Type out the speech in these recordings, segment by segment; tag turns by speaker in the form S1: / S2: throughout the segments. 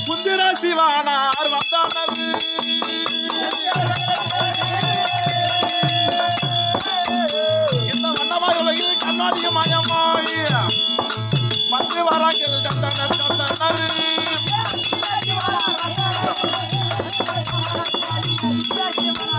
S1: சுந்தர சிவானார் வந்தானர் இந்த வண்ணமாய் உலகில் கண்ணாடிய மயமாய் வந்து வராங்கள் தந்தனர் தந்தனர் Thank you.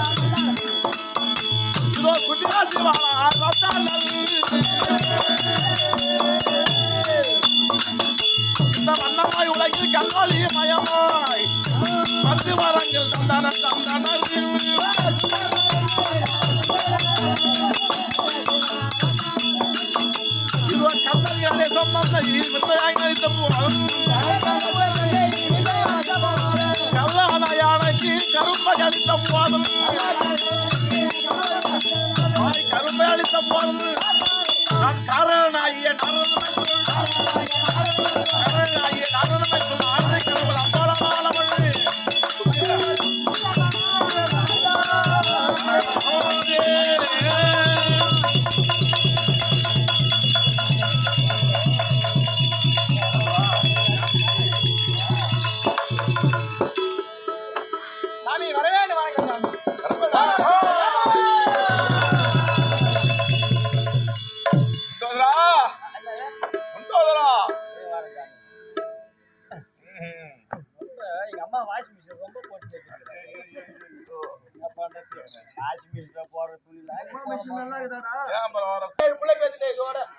S1: கரும்பை அளித்த நான் காரணாகிய நரன்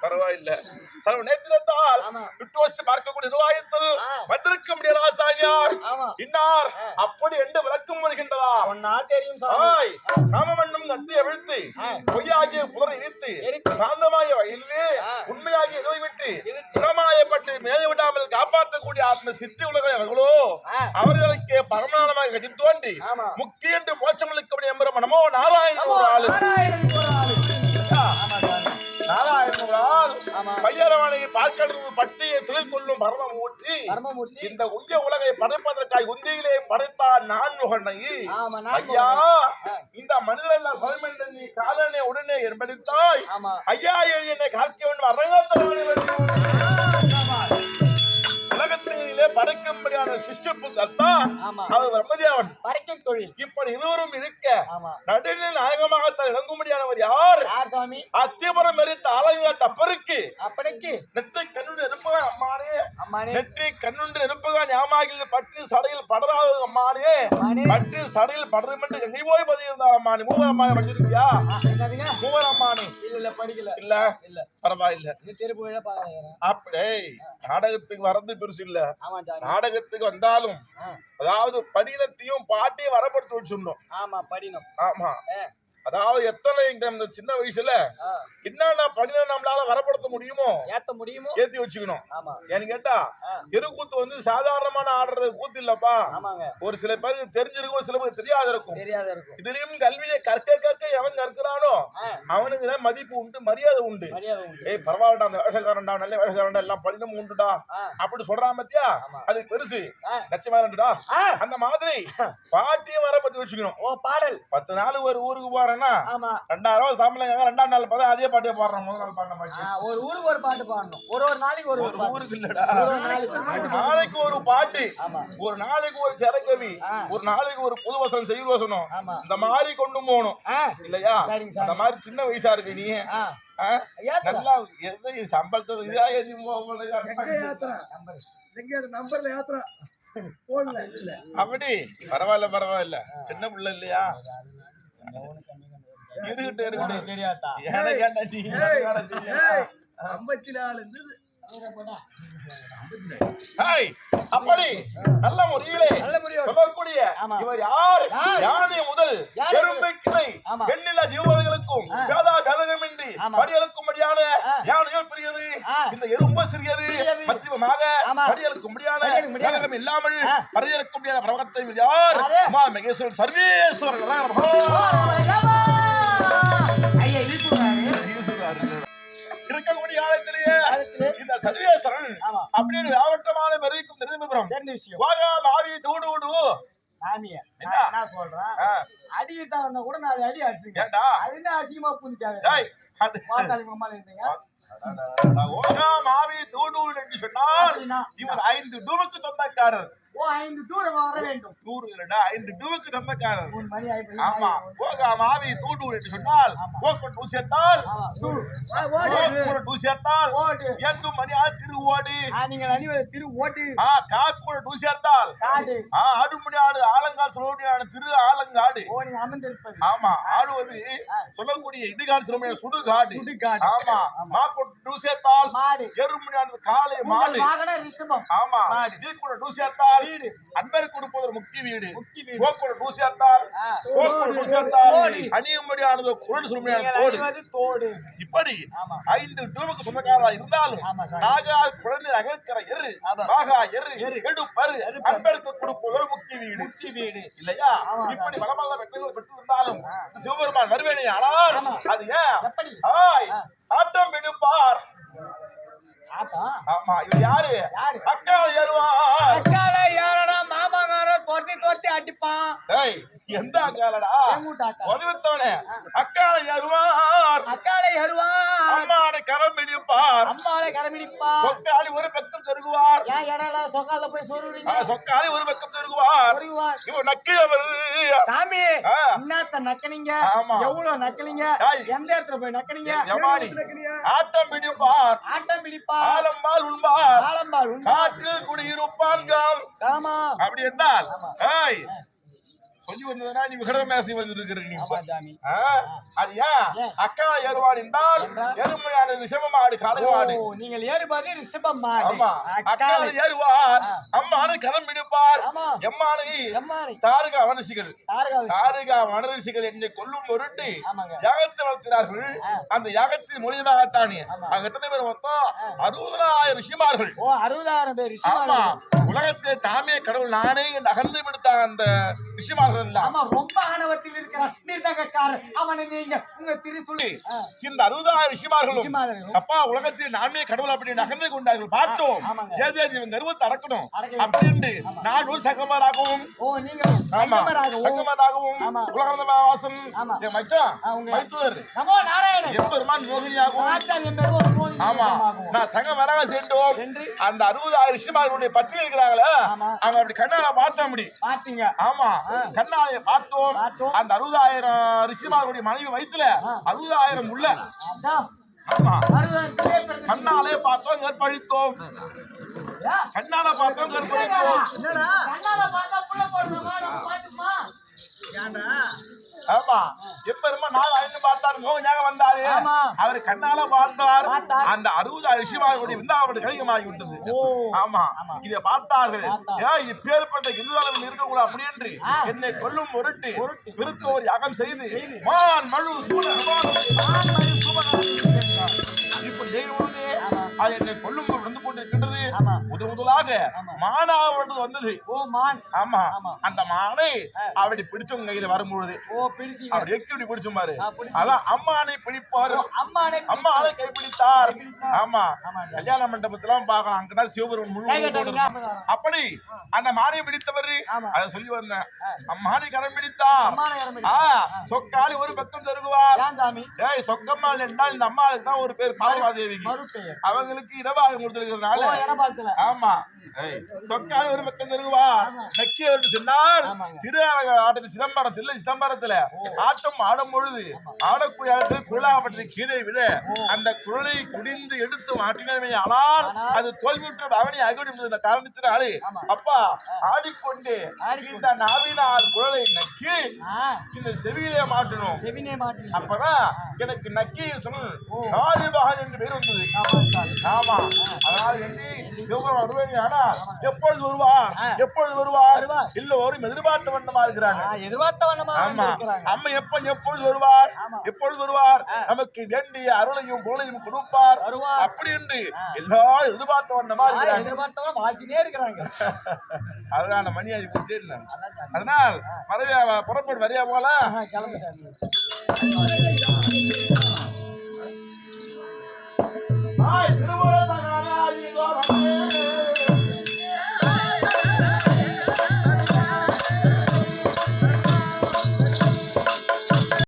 S1: பரவாயில்ல? சர்வ நேத்திரத்தால். விட்டு வச்சு பார்க்கக்கூடிய நிர்வாகத்தில். வந்திருக்க முடியாத. இன்னார். அப்படி
S2: ஒன்னா தெரியும்
S1: காமமண்ணும் கத்தி அவிழ்த்து. பொய்யாகிய புலரை இழுத்து
S2: எரித்து.
S1: சாந்தமாய வயலிலே
S2: ஆ.
S1: உண்மையாகிய இதை விட்டு
S2: இழுத்து.
S1: புறமாயப்பட்டு மேய விடாமல் காப்பாற்றக்கூடிய ஆத்ம சித்தி உலகளோ
S2: ஆ.
S1: அவர்களுக்கு பரமநாளமாக கட்டி தோன்றி. முக்கிய என்று மோட்சமளிக்கப்படி எம்பரம் நமோ நாராயணன் ஒரு ஆளு
S2: ஆள் ஆமா.
S1: பையரவனை பார்க்கடவு பட்டியை தொழில் கொள்ளும் பரமம் ஊற்றி
S2: கர்மமூர்த்தி.
S1: இந்த உய்ய உலகை படைப்பதற்காக உந்தியிலே படைத்தார் நான் முகனை ஐயா. இந்த மனிதர்கள் சொல்மென்ற நீ காலனை உடனே என்பதித்தாய்
S2: ஆமா.
S1: ஐயா என்னை காக்க வேண்டும். உலகத்திலே படைக்கும்படியான சிஷ்டிப்பு
S2: ஆமா.
S1: அவர் பிரம்மதேவன்
S2: படைக்கும் தொழில்.
S1: இப்படி இருவரும் இருக்க நடுநிலை நாயகமாகத்தான் இறங்கும்படியானவர் யார்?
S2: யார் சாமி
S1: அத்தியபுரம் எரித்த ஆலயங்காட்ட அப்பருக்கு
S2: அப்படிக்கு
S1: நெத்தை கண்ணுண்டு இருப்பவ அம்மானே.
S2: அம்மானே.
S1: நெற்றி கண்ணுண்டு இருப்பவ ஞாபகம் பட்டு சடையில் படராது அம்மானே. பட்டு சடையில் படரும் என்று எங்கே போய் பதியிருந்தா அம்மானே. மூவர் அம்மானே படிச்சிருக்கியா
S2: ஆ, என்னதுங்க?
S1: மூவர் அம்மானே.
S2: இல்ல இல்ல படிக்கல.
S1: இல்ல?
S2: இல்ல.
S1: பரவாயில்ல.
S2: தெருப்பு
S1: அப்படியே நாடகத்துக்கு வரது பெருசு இல்ல. நாடகத்துக்கு வந்தாலும் அதாவது படினத்தையும் பாட்டையும் வரப்படுத்தி வச்சிருந்தோம்
S2: ஆமா படினம்
S1: ஆமா. அதாவது எத்தனை இந்த சின்ன வயசுல என்னென்ன படினம் நம்மளால வரப்படுத்த முடியுமோ
S2: ஏத்த முடியுமோ?
S1: ஏத்தி வச்சுக்கணும். ஏன்னு கேட்டா தெருக்கூத்து வந்து சாதாரணமான ஆடுறது கூத்து இல்லப்பா. ஒரு சில பேருக்கு தெரிஞ்சிருக்கும் சில பேருக்கு தெரியாத இருக்கும்.
S2: தெரியாத இருக்கும்.
S1: இதுலயும் கல்வியை கற்க கற்க எவன் கற்கிறானோ அவனுக்கு தான் மதிப்பு உண்டு மரியாதை உண்டு. ஏய் பரவாயில்லடா அந்த வேஷக்காரன்டா நல்ல வேஷக்காரன்டா எல்லாம் படினம் உண்டுடா. அப்படி சொல்றான் பத்தியா. அது பெருசு. லட்சமா அந்த மாதிரி பாட்டியும் வர பத்தி வச்சுக்கணும்.
S2: ஓ பாடல்.
S1: பத்து நாள் ஒரு ஊருக்கு போறேன்னா
S2: ஆமா.
S1: ரெண்டாயிரம் ரூபாய் சம்பளம் கேட்க, ரெண்டாம் நாள் பார்த்தா அதே பாட்டியை பாடுறோம் முதல் நாள் பாடின பாட்டி.
S2: ஒரு ஊருக்கு ஒரு பாட்டு பாடணும். ஒரு ஒரு நாளைக்கு ஒரு ஒரு பாட்டு.
S1: ஊருக்கு இல்லடா.
S2: ஒரு நாளைக்கு ஒரு பாட்டு.
S1: ஒரு நாளைக்கு ஒரு பாட்டு.
S2: ஆமா.
S1: ஒரு நாளைக்கு ஒரு திரைக்கவி.
S2: ஆ.
S1: ஒரு நாளைக்கு ஒரு புது வசனம் செய்தி வசனம். இந்த மாதிரி கொண்டு போகணும். இல்லையா? அந்த மாதிரி சின்ன வயசா இருக்கு நீ. நல்லா எது சம்பளத்தை இதா போக
S3: நம்பர்ல யாத்திரா
S1: அப்படி. பரவாயில்ல பரவாயில்ல. சின்ன பிள்ளை இல்லையா? இருக்கட்டும் இருக்கட்டும்
S2: தெரியாதா
S1: எனக்கு என்ன டீ? எனக்கு என்ன டீ?
S3: ஏய், ஐம்பத்தி நாலு இருந்தது
S1: அப்படி நல்ல முறையிலே. சொல்லக்கூடிய. இவர் யார்? யானை முதல் கிளை ஜீவர்களுக்கும் பெரியது. இந்த எறும்பு சிறியது
S2: சிறியது.
S1: மத்தியமாக
S2: படியலுக்கு முடியாத.
S1: வேதகம் இல்லாமல்
S2: ஆ.
S1: படியலுக்கும் முடியாத பிரபகத்தை யார்
S2: யாரு?
S1: உமா மகேஸ்வரன் சர்வேஸ்வரன்
S2: விஷயம்.
S1: வாயா மாறி தூடு விடு
S2: சாமிய
S1: என்ன?
S2: சொல்றேன்? அடிக்கிட்டு வந்தா கூட நான் அடி அடிச்சுங்க அது என்ன அசிங்கமா புரிஞ்சாங்க
S1: மாவி தூடு என்று சொன்னால் இவர் ஐந்து டூமுக்கு சொந்தக்காரர்.
S2: ஐந்து தூரம் வர வேண்டும்.
S1: நூறு இல்லடா ஐந்து டூவுக்கு சொந்தக்காரர்
S2: மூணு மணி ஆகி
S1: ஆமா. போக மாவி தூண்டு என்று சொன்னால் போக்கு டூ சேர்த்தால்
S2: ஓடு.
S1: டூ சேர்த்தால்
S2: ஓடு.
S1: மணியா திரு ஓடு.
S2: ஆ நீங்கள் அணிவது திரு ஓட்டு
S1: ஆ காக்கூட டூ சேர்த்தால்
S2: காடு.
S1: ஆ ஆடுமணி ஆடு ஆலங்கால் சொல்லக்கூடிய திரு ஆலங்காடு.
S2: ஓ நீங்க அமர்ந்திருப்பது.
S1: ஆமா ஆடுவது சொல்லக்கூடிய இதுகால் சொல்லக்கூடிய சுடுகாடு.
S2: சுடுகாடு.
S1: ஆமா. மாக்கோட்டு டூ சேர்த்தால்
S2: மாடு.
S1: எருமணி ஆடு காளை மாடு. ஆமா.
S2: மாடு.
S1: வீட்டுக்குள்ள டூ சேர்த்தால்
S2: வீடு.
S1: அன்பர் கொடுப்பது ஒரு முக்கிய வீடு
S2: முக்கிய வீடு. ஆ.
S1: போக்குள்ள டூ
S2: தோடு.
S1: சேர்த்தால்
S2: தோடு.
S1: அணியும்படியானது குரல் சொல்லுமையான தோடு இப்படி. ஐந்து டூவுக்கு சொந்தக்காரா இருந்தாலும். நாகா குழந்தை அகற்கிற எரு. நாகா எரு எடுப்பரு அன்பருக்கு கொடுப்பது ஒரு முக்கிய வீடு
S2: முக்கிய வீடு
S1: இல்லையா இப்படி வளமாக பெற்றோர்கள் பெற்றிருந்தாலும் சிவபெருமான் வருவேனே ஆனால். அது ஏன். ஆட்டம் எடுப்பார் ஆமா இது யாரு
S2: யாரு?
S1: அக்கா ஏறுவார்
S2: தொட்டி தொட்டி
S1: எந்த அக்காலடா ஒதுவித்தவனே அக்கால ஏறுவார்
S2: அக்கால ஏறுவான்
S1: அம்மானை கரம் பிடிப்பார்
S2: அம்மாளை கரமிடிப்பா
S1: சொக்காளி ஒரு பக்கம் செருகுவார்
S2: ஏன் இடல சொக்கால போய்
S1: ஆ,
S2: சொருவீங்க
S1: சொக்காளி ஒரு பக்கம் செருகுவார் இவன் நக்கியவர்
S2: சாமி. என்னத்த நக்கனீங்க?
S1: ஆமா.
S2: எவ்வளவு நக்கனீங்க?
S1: டேய்.
S2: எந்த இடத்துல போய் நக்கனீங்க?
S1: யமானி ஆட்டம் பிடிப்பார்.
S2: ஆட்டம் பிடிப்பா
S1: ஆலம்பால் உண்பார்.
S2: ஆலம்பால் உண்டா
S1: காற்றில் குடியிருப்பான்கள்
S2: ஆமா.
S1: அப்படி என்றால் ஏய் கொஞ்சம் வந்ததுனா நீ விகட மேசி வந்து இருக்கிற நீ.
S2: ஆமா சாமி
S1: ஆ, அது ஏன்? அக்கா ஏறுவான் என்றால்? எருமையான விஷமமாடு
S2: ஓ
S1: காலைவாடு
S2: நீங்கள் ஏறுபாது ரிஷபம்
S1: ஆமா.
S2: அக்கால
S1: ஏறுவார். அம்மானு கரம் பிடிப்பார் எம்மானு தாருக
S2: தாரகாவி
S1: தாருக வனரிசிகள் என்னை கொல்லும் பொருட்டு யாகத்தை வளர்க்கிறார்கள்
S2: ஆ.
S1: அந்த யாகத்தின் மொழியாகத்தானே
S2: ஆமா.
S1: அங்க எத்தனை பேர் மொத்தம் அறுபதாயிரம் ரிஷிமார்கள்.
S2: ஓ அறுபதாயிரம் பேர் ரிஷிமார்கள்.
S1: உலகத்தை தாமே கடவுள் நானே என்று அகர்ந்து விடுத்த அந்த எல்லாம்.
S2: ஆமா ரொம்ப ஆணவத்தில் நீர்தகக்காரர் அவனை நீங்க உங்க திருசுழி.
S1: இந்த அறுபதாயிரம்
S2: ரிஷிமார்கள்
S1: அப்பா உலகத்தில் நாமே கடவுள் அப்படி நகர்ந்து கொண்டார்கள். பார்த்தோம். ஏது இவன் கருவத்தை அடக்கணும்.
S2: அடக்க வேண்டும்.
S1: அப்படின்னு நான் ஒரு சகமராகவும் ஆமா. உலகம். என் மச்சான் எம்பெருமான்
S2: திருமணம்
S1: ஆமா. நான் சங்கமராக சேர்ந்தோம்
S2: என்று
S1: அந்த அறுபதாயிரம் ரிஷிமார்களுடைய பத்திரி இருக்கிறாங்களே. அவங்க அப்படி கண்ணால பார்த்தா முடி
S2: பாத்தீங்க
S1: ஆமா கண்ணாலைய பார்த்தோம்.
S2: பார்த்தோம்.
S1: அந்த அறுபதாயிரம் ரிஷிமார்களுடைய மனைவி வயித்துல
S2: ஆ.
S1: அறுபதாயிரம் உள்ள கண்ணாலே பார்த்தோம் கற்பழித்தோம் கண்ணால பார்த்தோம் கற்பழித்தோம் ஆமா எப்பெருமா நாள் ஐந்து பார்த்தார் மோகனாக வந்தாரு. அவர் கண்ணால பார்த்தார். அந்த அறுபதாயிரம் ரிஷிமார்களுடைய விருந்தாவனுடைய கலிகமாகி விட்டது. ஆமா. இதை பார்த்தார்கள்
S2: பார்த்தார்.
S1: ஏன் இப்பேற்பட்ட இந்துதாரம் இருக்கக்கூடாது அப்படி என்று
S2: ஆ.
S1: என்னை கொல்லும் பொருட்டு
S2: பொருட்டு.
S1: விருத்தோர் யாகம் செய்து. மான் மழு சூழ
S2: ஆண்மணி சுபகாரம்
S1: அது என்னை கொல்லும் வந்து கொண்டிருக்கின்றது.
S2: ஆமா.
S1: முதல் முதலாக. மானாவது வந்தது.
S2: ஓ மான்.
S1: ஆமா. அந்த மானை. அப்படி பிடிச்சவங்க கையில வரும்பொழுது.
S2: ஓ பிடிச்சிங்க.
S1: அப்படி எக்கி இப்படி பிடிச்சும் பாரு.
S2: பிடிச்சு.
S1: அதான் அம்மானை பிடிப்பாரு.
S2: அம்மானை
S1: அம்மானை கைப்பிடித்தார். ஆமா. கல்யாண மண்டபத்தெல்லாம் பார்க்கலாம். அங்கதான் சிவபெருமன் முழு. அப்படி அந்த மானை பிடித்தவர். அதை சொல்லி வந்தேன். அம்மானை கரம் பிடித்தார். சொக்காலி ஒரு பக்கம் தருகுவார். ஏய் சொக்கம்மாள் என்றால் இந்த அம்மாளுக்கு தான் ஒரு பேர் பார்வதேவிக்கு
S2: மறுபெயர்.
S1: அவங்களுக்கு இடபாகம் கொடுத்திருக்கிறதுனால. ஆமா. சொக்காலி ஒரு பக்கம் தருகுவார்
S2: ஆமா.
S1: நக்கிய என்று சொன்னால். திரு ஆட்டத்தில் சிதம்பரம் தில்லை சிதம்பரத்துல. ஆட்டம் ஆடும் பொழுது ஆடக்கூடிய இடத்துல குழலாப்பட்டது கீழே விட அந்த குழலை குடிந்து எடுத்து மாட்டினமே ஆனால் அது தோல்வியுற்ற அவனை அகடி காரணத்தினாலே. அப்பா ஆடிக்கொண்டு. இந்த நாவினால் குழலை நக்கி இந்த செவியிலே மாட்டணும் அப்பதான் எனக்கு நக்கி சொல் என்று பேர் வந்தது. ஆமா. அதனால எண்ணி சிவபுரம் வருவேன் எப்பொழுது வருவார்?
S2: ஆ.
S1: எப்பொழுது வருவார். எல்லோரும் எதிர்பார்த்த வண்ணமா இருக்கிறாங்க.
S2: எதிர்பார்த்த வண்ணமா
S1: ஆமா. அம்மா எப்ப எப்பொழுது வருவார். எப்பொழுது வருவார். நமக்கு வேண்டிய அருளையும் பொருளையும் கொடுப்பார்.
S2: வருவார்.
S1: அப்படி என்று. எல்லாரும் எதிர்பார்த்த வண்ணமா இருக்கிறாங்க.
S2: எதிர்பார்த்தவங்க வாசினே இருக்கிறாங்க.
S1: அதனால மணி ஆகி போச்சு அதனால் வரவே புறப்பட்டு வரையா போல?
S2: கிளம்பிட்டாங்க